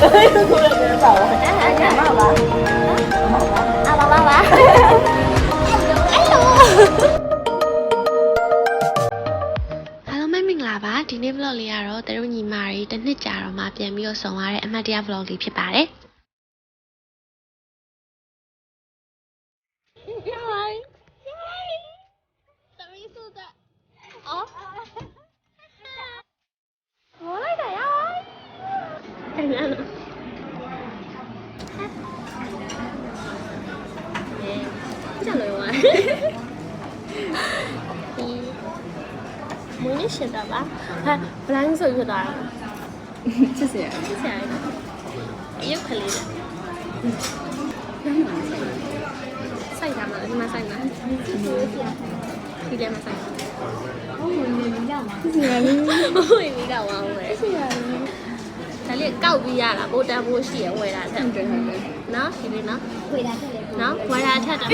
ဒီနေ့ vlog လေးကတော့တရုတ်ညီမတွေတစ်နှစ်ကြာတော့မှပြန်ပြီးတော့ဆုံရတဲ့အမှတ်တရ vlog လေးဖြစ်ပါတယ်သမီးစုကအော်ဝိုင်းတယ်ရော အဲ့ဒါနော်ကျန်လို့ဝိုင်းဒီမွေးနေ့ရှင်တော့ပါဟာဘလိုင်းဆိုဖြစ်သွားတာချစ်စရာချစ်စရာလေးအယုတ်ကလေးနဲ့စိုက်တာမလားဒီမှာစိုက်မှာဒီထဲမှာစိုက်မှာဟုတ်ဝင်နေကြမှာချစ်စရာလေးဟုတ်ပြီကဝအောင်ပဲချစ်စရာလေး ဒါလေးကောက်ပြီးရတာပိုတန်ဖို့ရှိရဝယ်တာတဲ့ဟုတ်တယ်ဟုတ်တယ်နော်ဒီလေးနော်ဝေတာဖြစ်လေနော်ဝယ်တာထက်တာ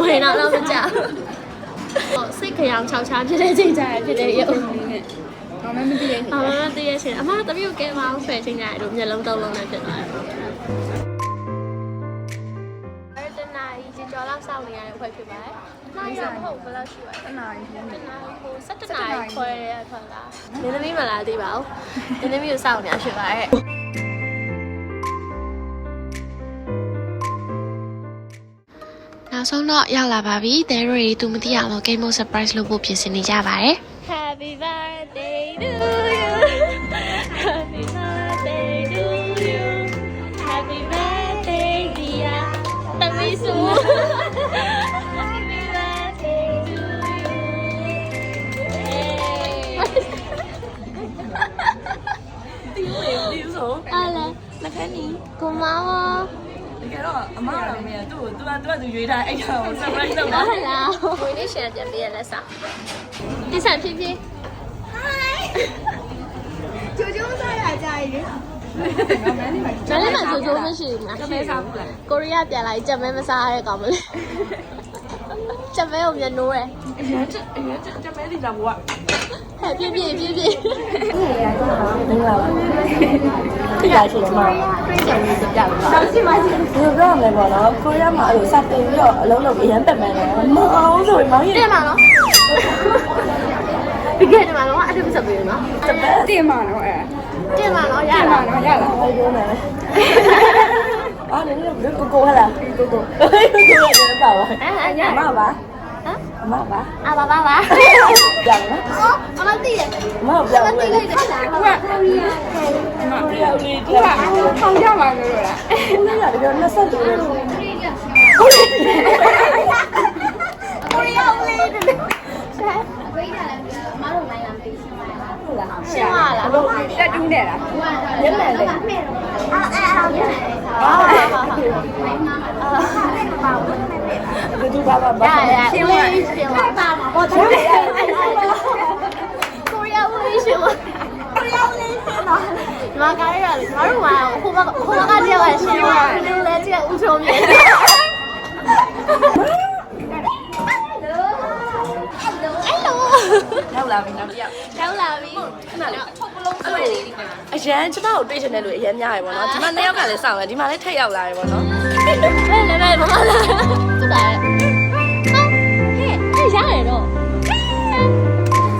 ဝယ်တော့တော့မကြောက်ဟောစိတ်ခရောင်ချောက်ချားဖြစ်တဲ့ချိန်ကြရဖြစ်တဲ့ရုပ်ဘာမှမသိရဲ့အမမသိရရှင်အမတပည့်ကိုကဲမအောင်ဆွဲချိန်ကြရတို့မျက်လုံးသုံးလုံးနဲ့ဖြစ်သွားတယ် စောင့်နေရတဲ့ဖွဲ့ဖြစ်ပါတယ်။နိုင်ရမဟုတ်ဘယ်လောက်ရှိပါလဲတနာရီ။တနာဟို17နာရီခွဲရထွက်လာ။နင်းသမီးမလာသေးပါဘူး။နင်းသမီးကိုစောင့်နေရဖြစ်ပါတယ်။နောက်ဆုံးတော့ရောက်လာပါပြီ။တဲရိုတွေသူမသိအောင်လို့ game mode surprise လုပ်ဖို့ပြင်ဆင်နေကြပါတယ်။ Happy birthday to you. နီးကိုမောင်တကယ်တော့အမတော်မေးသူ့ကိုသူကသူကသူရွေးထားအဲ့ကောင် surprise လုပ်တာဟုတ်လားဝင်းလေးရှင်ပြန်ပြရလက်စားဒီဆန်ဖြည်းဖြည်းကျိုးကျိုးစားရကြရည်မလေးမှာကြိုးကြိုးမရှိဘူးလားတမဲစားဘူးလားကိုရီးယားပြန်လာကြက်မဲမစားရတဲ့ကောင်မလေးကြက်မဲကိုမြန်နိုးတယ်အရင်ချက်အရင်ချက်ချက်မဲဒီလာဘွား ဟဲ့ပြည့်ပြည့်ပြည့်ပြည့်မင်္ဂလာပါခရရှိမှာတွေးကြလို့စပြလို့ပါနောက်ရှိမှရှိဒီလိုပြောရမယ်ပေါ့နော်ကိုရီးယားမှာအဲ့လိုစတင်ပြီးတော့အလုံးလုံးအရင်ပက်မယ်နော်မအောင်ဆိုရင်မောင်ရင်တင်ပါနော်ဒီကနေ့မှာတော့အဲ့ဒါမစပေးဘူးနော်တပက်တင်မှာနော်အဲ့တင်ပါနော်ရတင်တာမှာနော်ရလားဟုတ်ပြောမယ်အော်နည်းနည်းကိုကိုဟလာကိုကိုကိုကိုလည်းပါပါအဲ့အဲ့ရအမပါဟ မ်အမပါအာပါပါပါကြောင်နော်အော်အမသိတယ်အမပြောင်းမလဲသိလိုက်တယ်ဟုတ်လားဟုတ်ကဲ့အမပြောင်းလေးကြောင်ထောင်ကြပါလို့လားဦးလေးကပြော22ပဲကိုရီးယားလေးတယ်အပိဒါလည်းမတော်နိုင်လားမသိဘူးဟုတ်လား ရှင်းပါလား တက်တူးနေလားညက်မယ်လေအဲ့အဲ့ဟုတ်ရဲ့ဟာဟာဟာဒီတူပါပါရရရှင်းပါရှင်းပါပါမှာပေါ့တယ်ကိုရီးယားဦးလေးရှင်းပါကိုရီးယားလေးနော်ဒီမှာကားရရတယ်ငါတို့ကဟိုဘဟိုဘကတည်းကရှင်းပါဒီလိုလဲကြည့်ဦးချုံမြေ ရောက်လာပြီနောက်တစ်ယောက်ရောက်လာပြီခဏလေးထုတ်ပလုံးဆွဲလေးဒီမှာအရန်ကျမကိုတွေ့ချင်တဲ့လူအရန်များရယ်ပေါ့နော်ဒီမှာနှစ်ယောက်ကလည်းစောင့်တယ်ဒီမှာလည်းထက်ရောက်လာရယ်ပေါ့နော်ဘယ်လဲဘယ်မမလာတူတာဟဲ့ဟဲ့ဟဲ့ရတယ်တော့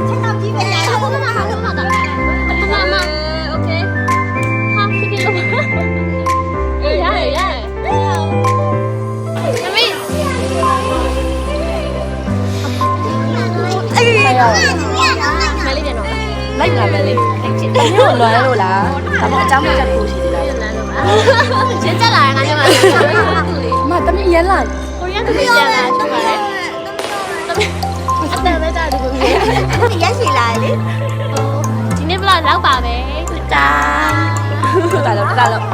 ချက်တော့ကြီးပဲရဟာဘာမှမဟာ လိုက်လာမယ်လေအဲ့ချစ်တမျိုးလွမ်းလို့လားဒါမှအကြောင်းမချက်ကိုရှိသေးလားပြန်လမ်းလို့ပါရှင်းကြလာငါညမအမတမီးရလာကိုရီးယားသူပြန်လာချင်ပါတယ်အတန်ပဲတာဒီကိုကြီးရရှိလာလေဒီနေ့ဘလောက်လောက်ပါပဲတာတာလို့တာလို့